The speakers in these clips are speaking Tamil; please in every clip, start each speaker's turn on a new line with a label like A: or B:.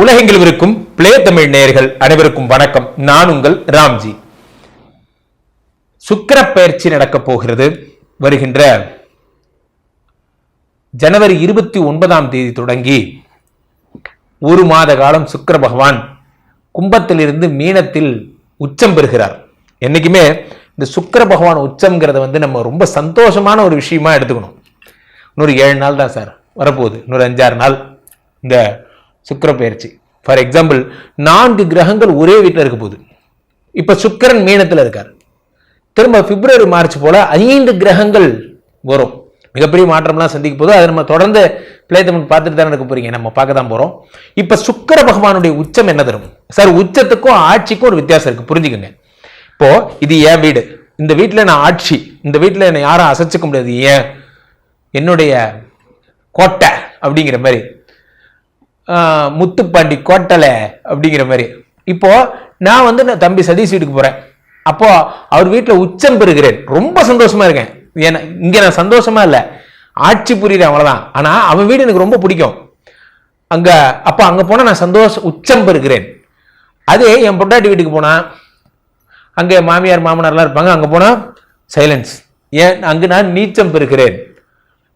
A: உலகெங்கில் இருக்கும் பிளே தமிழ் நேயர்கள் அனைவருக்கும் வணக்கம். நான் உங்கள் ராம்ஜி. சுக்கர பயிற்சி நடக்கப் போகிறது. வருகின்ற ஜனவரி இருபத்தி ஒன்பதாம் தேதி தொடங்கி ஒரு மாத காலம் சுக்கிர பகவான் கும்பத்திலிருந்து மீனத்தில் உச்சம் பெறுகிறார். என்னைக்குமே இந்த சுக்கர பகவான் உச்சம்ங்கிறத வந்து நம்ம ரொம்ப சந்தோஷமான ஒரு விஷயமா எடுத்துக்கணும். இன்னொரு ஏழு நாள் தான் சார் வரப்போகுது. இன்னொரு அஞ்சாறு நாள். இந்த சுக்கர பயிற்சி ஃபார் எக்ஸாம்பிள் நான்கு கிரகங்கள் ஒரே வீட்டில் இருக்க போகுது. இப்போ சுக்கிரன் மீனத்தில் இருக்கார். திரும்ப பிப்ரவரி மார்ச் போல் ஐந்து கிரகங்கள் வரும். மிகப்பெரிய மாற்றம்லாம் சந்திக்க போது அதை நம்ம தொடர்ந்து பிளே பார்த்துட்டு தானே இருக்க போறீங்க. நம்ம பார்க்க தான் போகிறோம் இப்போ சுக்கிர பகவானுடைய உச்சம் என்ன தரும்? சார் உச்சத்துக்கும் ஆட்சிக்கும் ஒரு வித்தியாசம் இருக்குது புரிஞ்சுக்கங்க. இப்போ இது என் வீடு. இந்த வீட்டில் நான் ஆட்சி. இந்த வீட்டில் என்னை யாரும் அசைச்சிக்க முடியாது. ஏன்? என்னுடைய கோட்டை அப்படிங்கிற மாதிரி. முத்துப்பாண்டி கோட்டலை அப்படிங்கிற மாதிரி. இப்போ நான் வந்து நான் தம்பி சதீஷ் வீட்டுக்கு போறேன். அப்போ அவர் வீட்டில் உச்சம் பெறுகிறேன். ரொம்ப சந்தோஷமா இருக்கேன். ஏன்னா இங்க நான் சந்தோஷமா இல்லை. ஆட்சி புரியுறேன் அவ்வளவுதான். ஆனா அவன் வீடு எனக்கு ரொம்ப பிடிக்கும். அங்க அப்போ அங்க போனா நான் சந்தோஷம் உச்சம் பெறுகிறேன். அதே என் பொண்டாட்டி வீட்டுக்கு போனா அங்கே மாமியார் மாமனார்லாம் இருப்பாங்க. அங்கே போனால் சைலன்ஸ் ஏன் அங்கே நான் நீச்சம் பெறுகிறேன்.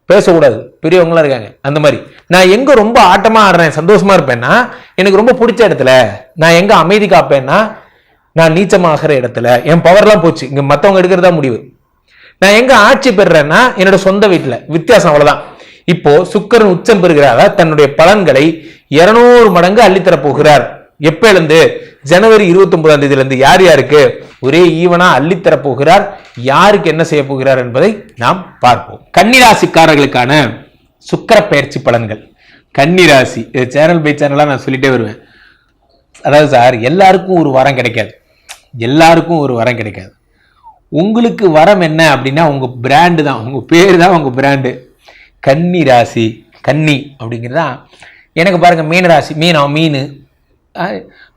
A: பேசக்கூடாது. பெரியவங்களாம் இருக்காங்க. அந்த மாதிரி. நான் எங்கே ரொம்ப ஆட்டமாக ஆடுறேன் சந்தோஷமாக இருப்பேன்னா எனக்கு ரொம்ப பிடிச்ச இடத்துல நான் எங்கே அமைதி காப்பேன்னா நான் நீச்சமாகிற இடத்துல. என் பவர்லாம் போச்சு. இங்கே மற்றவங்க எடுக்கிறதா முடிவு. நான் எங்கே ஆட்சி பெறுறேன்னா என்னோட சொந்த வீட்டில். வித்தியாசம் அவ்வளோதான் இப்போ சுக்கரன் உச்சம் பெறுகிறாரா? தன்னுடைய பலன்களை இருநூறு மடங்கு அள்ளித்தரப் போகிறார். எப்பேலேருந்து ஜனவரி இருபத்தி ஒன்பதாம் தேதியிலிருந்து யார் யாருக்கு? ஒரே ஈவனா அள்ளித்தரப் போகிறார் யாருக்கு என்ன செய்ய போகிறார் என்பதை நாம் பார்ப்போம். கன்னிராசிக்காரர்களுக்கான சுக்கர பயிற்சி பலன்கள். கன்னிராசி இது சேனல் பை சேனலாக நான் சொல்லிட்டே வருவேன். அதாவது சார் எல்லாருக்கும் ஒரு வரம் கிடைக்காது. எல்லாருக்கும் ஒரு வரம் கிடைக்காது. உங்களுக்கு வரம் என்ன அப்படின்னா உங்கள் பிராண்டு தான். உங்கள் பேர் தான் உங்கள் பிராண்டு கன்னி ராசி கன்னி அப்படிங்கிறது தான். எனக்கு பாருங்கள் மீன ராசி மீனா மீன் ஆ-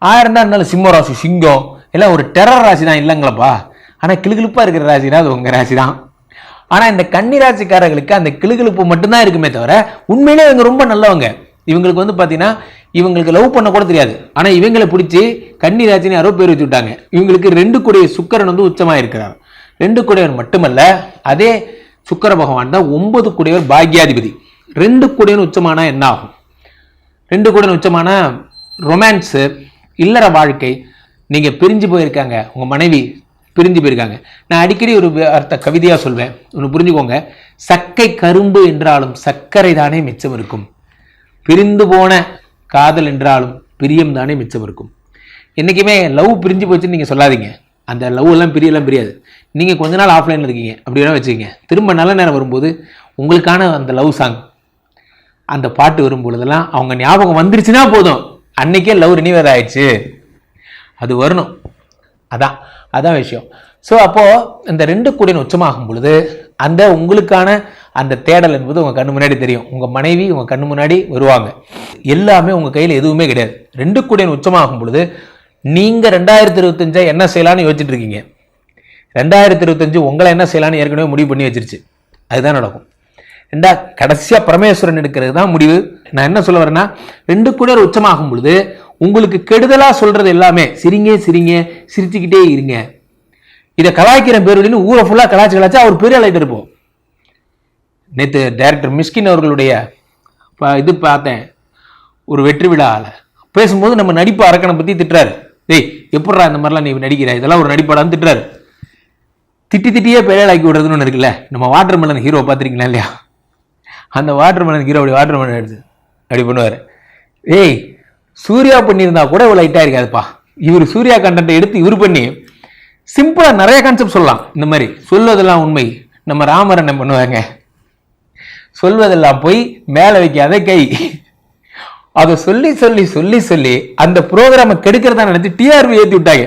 A: ஆயிரம் தான் இருந்தாலும் சிம்ம ராசி சிங்கம் எல்லாம் ஒரு டெரர் ராசி தான் இல்லைங்களப்பா. ஆனால் கிளுகிழுப்பாக இருக்கிற ராசினா அது உங்கள் ராசி தான் ஆனால் இந்த கன்னி ராசிக்காரர்களுக்கு அந்த கிளுகிழுப்பு மட்டும்தான் இருக்குமே தவிர உண்மையிலே இவங்க ரொம்ப நல்லவங்க. இவங்களுக்கு வந்து பார்த்தீங்கன்னா இவங்களுக்கு லவ் பண்ண கூட தெரியாது. ஆனால் இவங்களை பிடிச்சி கன்னிராசின்னு யாரோ பேர் வச்சு விட்டாங்க. இவங்களுக்கு ரெண்டு கூடிய சுக்கரன் வந்து உச்சமாக இருக்கிறார். ரெண்டு குடையவர் மட்டுமல்ல அதே சுக்கர பகவான் தான் ஒன்பது குடையவர் பாக்யாதிபதி. ரெண்டு கூடியவன் உச்சமானா என்ன ஆகும்? ரெண்டு கூட உச்சமான ரொமான்ஸு இல்லற வாழ்க்கை நீங்கள் பிரிஞ்சு போயிருக்காங்க. உங்கள் மனைவி பிரிஞ்சு போயிருக்காங்க. நான் அடிக்கடி ஒரு அர்த்த கவிதையாக சொல்வேன். ஒன்று புரிஞ்சுக்கோங்க. சக்கை கரும்பு என்றாலும் சர்க்கரை தானே மிச்சம் இருக்கும். பிரிந்து போன காதல் என்றாலும் பிரியம் தானே மிச்சம் இருக்கும். என்றைக்குமே லவ் பிரிஞ்சு போச்சுன்னு நீங்கள் சொல்லாதீங்க. அந்த லவ் எல்லாம் பிரியெல்லாம் பிரியாது. நீங்கள் கொஞ்ச நாள் ஆஃப்லைனில் இருக்கீங்க. அப்படின்னா வச்சுக்கோங்க. திரும்ப நல்ல நேரம் வரும்போது உங்களுக்கான அந்த லவ் சாங் அந்த பாட்டு வரும்பொழுதெல்லாம் அவங்க ஞாபகம் வந்துருச்சுன்னா போதும். அன்னைக்கே லவ் ரினிவர் ஆயிடுச்சு. அது வரணும். அதான் அதான் விஷயம். ஸோ அப்போது இந்த ரெண்டு கூடிய உச்சமாகும் பொழுது அந்த உங்களுக்கான அந்த தேடல் என்பது உங்கள் கண்ணு முன்னாடி தெரியும். உங்கள் மனைவி உங்கள் கண்ணு முன்னாடி வருவாங்க. எல்லாமே உங்கள் கையில் எதுவுமே கிடையாது. ரெண்டு கூடியன் உச்சமாகும் பொழுது நீங்கள் ரெண்டாயிரத்தி இருபத்தஞ்சா என்ன செய்யலான்னு யோசிச்சுட்டு இருக்கீங்க? ரெண்டாயிரத்தி இருபத்தஞ்சு உங்களை என்ன செய்யலாம்னு ஏற்கனவே முடிவு பண்ணி வச்சிருச்சு. அதுதான் நடக்கும். ரெண்டா கடைசியாக பரமேஸ்வரன் எடுக்கிறது தான் முடிவு. நான் என்ன சொல்ல வரேன்னா ரெண்டு கூட உச்சமாகும் பொழுது உங்களுக்கு கெடுதலா சொல்றது எல்லாமே சிரிங்க சிரிங்க சிரிச்சுக்கிட்டே இருங்க. இதை கலாய்க்கிற பேருன்னு ஊரை ஃபுல்லாக கலாய்ச்சி கலாய்ச்சி அவர் பெரிய ஆளாயிட்டு இருப்போம். நேற்று டைரக்டர் மிஸ்கின் அவர்களுடைய இது பார்த்தேன். ஒரு வெற்றி விழாவில் பேசும்போது நம்ம நடிப்பு அரக்கனை பற்றி திட்டுறாரு. டேய் எப்படிடா இந்த மாதிரிலாம் நீ நடிக்கிற? இதெல்லாம் ஒரு நடிப்பாடான்னு திட்டுறாரு. திட்டி திட்டியே பெயராக்கி விடுறதுன்னு ஒன்று இருக்குல்ல நம்ம வாட்டர் மெலன் ஹீரோ பார்த்துருக்கீங்களா இல்லையா? அந்த வாட்டர் மெலன் ஹீரோ அப்படி வாட்டர் மெலன் எடுத்து அப்படி பண்ணுவார். ஏய் சூர்யா பண்ணியிருந்தா கூட இவ்வளோ லைட்டாக இருக்காதுப்பா. இவர் சூர்யா கண்டென்ட்டை எடுத்து இவர் பண்ணி சிம்பிளாக நிறைய கான்செப்ட் சொல்லலாம். இந்த மாதிரி சொல்வதெல்லாம் உண்மை. நம்ம ராமர் என்ன பண்ணுவாங்க சொல்வதெல்லாம் போய் மேலே வைக்காத கை. அதை சொல்லி சொல்லி சொல்லி சொல்லி அந்த ப்ரோக்ராமை கெடுக்கிறதா நினைச்சு டிஆர்பி ஏற்றி விட்டாங்க.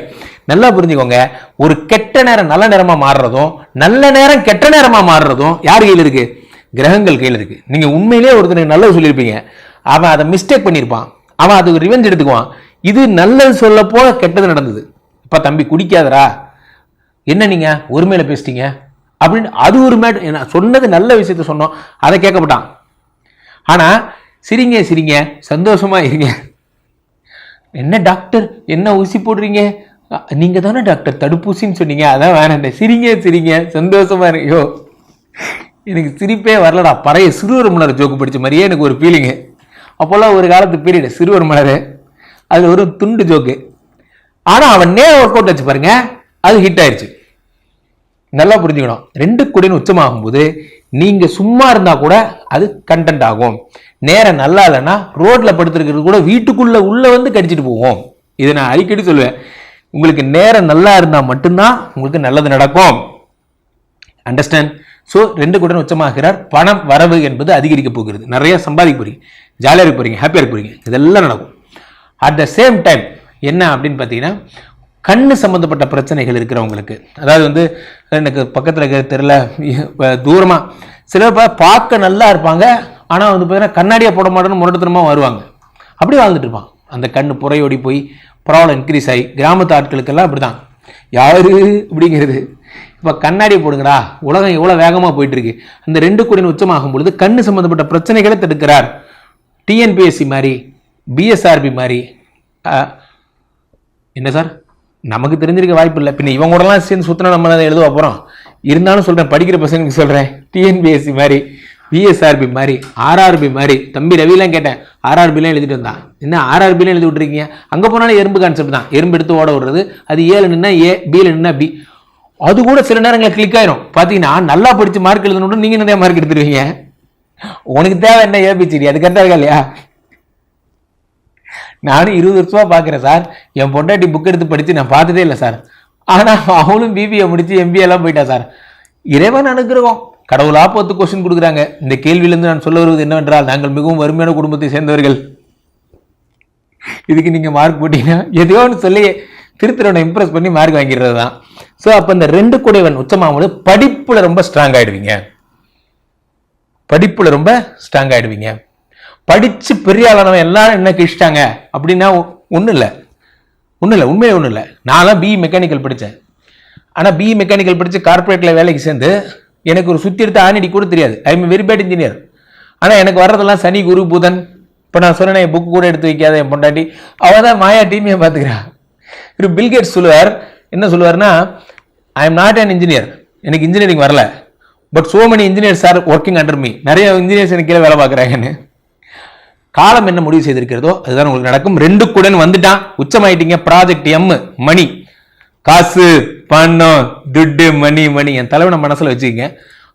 A: நல்லா புரிஞ்சுக்கோங்க. ஒரு கெட்ட நேரம் நல்ல நேரமாக மாறுறதும் நல்ல நேரம் கெட்ட நேரமாக மாறுறதும் யார் கையில் இருக்குது கிரகங்கள் கையில் இருக்குது நீங்கள் உண்மையிலே ஒருத்தனுக்கு நல்லது சொல்லியிருப்பீங்க. அவன் அதை மிஸ்டேக் பண்ணியிருப்பான் அவன் அதுக்கு ரிவெஞ்ச் எடுத்துக்குவான். இது நல்லது சொல்ல போல கெட்டது நடந்தது. இப்போ தம்பி குடிக்காதரா என்ன நீங்கள் ஒருமையில பேசிட்டீங்க. அப்படின்னு அது ஒரு மேட் நான் சொன்னது நல்ல விஷயத்த சொன்னோம். அதை கேட்கப்பட்டான். ஆனால் சிரிங்க சிரிங்க. சந்தோஷமாக இருங்க. என்ன டாக்டர் என்ன ஊசி போடுறீங்க? நீங்கள் தானே டாக்டர் தடுப்பூசின்னு சொன்னீங்க. அதான் வேணாண்டே சிரிங்க சிரிங்க. சந்தோஷமாக இருக்கு ஐயோ. எனக்கு சிரிப்பே வரலடா. பழைய சிறுவர் முன்னர் ஜோக்கு படித்த மாதிரியே எனக்கு ஒரு ஃபீலிங்கு அப்போல்லாம் ஒரு காலத்து பீரியடு சிறுவர் மலர் அதில் ஒரு துண்டு ஜோக்கு ஆனால் அவன் நேரம் ஒர்க் அவுட் வச்சு பாருங்க அது ஹிட் ஆயிடுச்சு நல்லா புரிஞ்சுக்கணும். ரெண்டு குடின்னு உச்சமாகும் போது சும்மா இருந்தால் கூட அது கண்டென்ட் ஆகும். நேரம் நல்லா இல்லைன்னா ரோட்டில் படுத்துருக்கிறது கூட வீட்டுக்குள்ளே உள்ளே வந்து கடிச்சிட்டு போவோம் இதை நான் அடிக்கடி சொல்லுவேன். உங்களுக்கு நேரம் நல்லா இருந்தால் மட்டும்தான் உங்களுக்கு நல்லது நடக்கும். அண்டர்ஸ்டாண்ட் ஸோ ரெண்டு குடன் உச்சமாகிறார். பணம் வரவு என்பது அதிகரிக்க போகிறது. நிறைய சம்பாதிக்க போகிறீங்க ஜாலியாக இருக்க போகிறீங்க ஹாப்பியாக இருக்க போகிறீங்க இதெல்லாம் நடக்கும். அட் த சேம் டைம் என்ன அப்படின்னு பார்த்தீங்கன்னா கண்ணு சம்மந்தப்பட்ட பிரச்சனைகள் இருக்கிறவங்களுக்கு அதாவது வந்து எனக்கு பக்கத்தில் இருக்கிற தெருல தூரமாக சில பேர் பார்க்க நல்லா இருப்பாங்க ஆனால் வந்து பார்த்தீங்கன்னா கண்ணாடியை போட மாட்டேன்னு முரட்டுத்தனமாக வருவாங்க. அப்படி வாழ்ந்துட்டு இருப்பான் அந்த கண் புறையோடி போய் ப்ராப்ளம் இன்க்ரீஸ் ஆகி கிராமத்து ஆட்களுக்கெல்லாம் அப்படி தான் யாரு அப்படிங்கிறது. இப்போ கண்ணாடி போடுங்கடா உலகம் எவ்வளோ வேகமாக போயிட்டுருக்கு அந்த ரெண்டு கோடியின் உச்சமாகும் பொழுது கண்ணு சம்மந்தப்பட்ட பிரச்சனைகளை தடுக்கிறார். டிஎன்பிஎஸ்சி மாதிரி பிஎஸ்ஆர்பி மாதிரி என்ன சார்? நமக்கு தெரிஞ்சிருக்க வாய்ப்பு இல்லை. பின்ன இவங்க கூடலாம் சேர்ந்து சுத்தினா நம்ம அதை எழுதுவா போகிறோம் இருந்தாலும் சொல்கிறேன் படிக்கிற பசங்களுக்கு சொல்கிறேன் டிஎன்பிஎஸ்சி மாதிரி பிஎஸ்ஆர்பி மாதிரி ஆர்ஆர்பி மாதிரி. தம்பி ரவிலாம் கேட்டேன் ஆர்ஆர்பிலாம் எழுதிட்டு வந்தான் என்ன ஆர்ஆர்பிலாம் எழுதி விட்ருக்கீங்க அங்கே போனாலும் எறும்பு கான்செப்ட் தான். எறும்பு எடுத்து ஓட விடுறது. அது ஏழு நின்னா ஏ பியில் நின்னா பி அது கூட சில நேரங்களில் கிளிக் ஆயிரும். பார்த்தீங்கன்னா நல்லா படித்து மார்க் எழுதணும் நீங்கள் நிறைய மார்க் எடுத்துருவீங்க. உனக்கு தேவை என்ன ஏபிசிடி அது கரெக்டாக இருக்கா இல்லையா? நானும் இருபது வருஷமா பார்க்குறேன் சார். என் பொண்டாட்டி புக் எடுத்து படித்து நான் பார்த்ததே இல்லை சார். ஆனால் அவளும் பிபிஏ முடித்து எம்பிஏலாம் எல்லாம் போயிட்டா சார். இறைவன் அனுகிரகம் கடவுளா பார்த்து கொஸ்டின் கொடுக்குறாங்க. இந்த கேள்வியிலிருந்து நான் சொல்ல வருவது என்னவென்றால் நாங்கள் மிகவும் வறுமையான குடும்பத்தை சேர்ந்தவர்கள். இதுக்கு நீங்கள் மார்க் போட்டீங்கன்னா எதையோ ஒன்று சொல்லி திருத்திரவனை இம்ப்ரெஸ் பண்ணி மார்க் வாங்கிடுறது தான் ஸோ அப்போ இந்த ரெண்டு குடைவன் உச்சமாகும்போது படிப்பில் ரொம்ப ஸ்ட்ராங் ஆகிடுவீங்க படிப்பில் ரொம்ப ஸ்ட்ராங் ஆகிடுவீங்க படித்து பெரிய ஆளானவன் எல்லாரும் என்ன கிழிச்சிட்டாங்க அப்படின்னா ஒன்றும் இல்லை. ஒன்றும் இல்லை உண்மையிலே ஒன்றும் இல்லை. நான்லாம் பிஇ மெக்கானிக்கல் படித்தேன் ஆனால் பிஇ மெக்கானிக்கல் படித்து கார்ப்பரேட்டில் வேலைக்கு சேர்ந்து எனக்கு ஒரு சுற்றி எடுத்து ஆணிடி கூட தெரியாது. I am very bad engineer ஆனால் எனக்கு வர்றதெல்லாம் சனி குரு புதன். இப்போ நான் சொன்னேன் என் புக்கு கூட எடுத்து வைக்காத என் பொண்டாட்டி. அவள் தான் மாயா டீமையை பார்த்துக்கிறான் இவர் பில்கேட் சொல்லுவார். என்ன சொல்லுவார்னா I am not an engineer எனக்கு இன்ஜினியரிங் வரல. But so many engineers are working under me நிறைய இன்ஜினியர்ஸ் எனக்கு கீழே வேலை பார்க்குறாங்கன்னு. காலம் என்ன முடிவு செய்திருக்கிறதோ அதுதான் உங்களுக்கு நடக்கும். ரெண்டு குடன் வந்துட்டான். உச்சமாயிட்டீங்க. ப்ராஜெக்ட் எம் மணி காசு பணம் துட்டு மணி மணி என் தலைவனை மனசில் வச்சுக்கோங்க.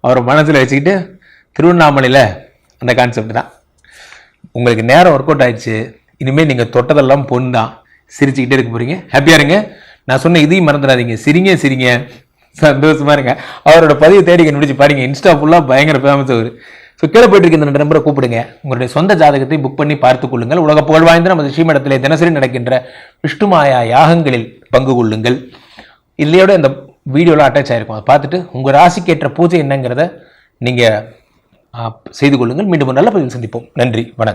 A: அவரை மனசில் வச்சுக்கிட்டு திருவண்ணாமலையில் அந்த கான்செப்ட் தான். உங்களுக்கு நேரம் ஒர்க் அவுட் ஆயிடுச்சு. இனிமேல் நீங்கள் தொட்டதெல்லாம் பொண்ணு தான். சிரிச்சுக்கிட்டே இருக்க போகிறீங்க ஹாப்பியாக இருங்க. நான் சொன்ன இதையும் மறந்துடாதீங்க. சிரிங்க சிரிங்க. சந்தோஷமா இருங்க. அவரோட பதிவை தேடி முடிச்சு பாருங்க. இன்ஸ்டா ஃபுல்லாக பயங்கர ஃபேமஸ் அவர். ஸோ கீழே போயிட்டு இருக்க இந்த நம்பரை கூப்பிடுங்க. உங்களுடைய சொந்த ஜாதகத்தை புக் பண்ணி பார்த்துக் கொள்ளுங்கள். உலக புகழ் வாய்ந்த நமது ஸ்ரீமடத்திலே தினசரி நடக்கின்ற விஷ்ணுமாயா யாகங்களில் பங்கு கொள்ளுங்கள். இல்லையோட இந்த வீடியோலாம் அட்டாச் ஆகிருக்கும் அதை பார்த்துட்டு உங்கள் ராசிக்கு ஏற்ற பூஜை என்னங்கிறத நீங்கள் செய்து கொள்ளுங்கள். மீண்டும் ஒரு நல்ல பதிவில் சந்திப்போம். நன்றி. வணக்கம்.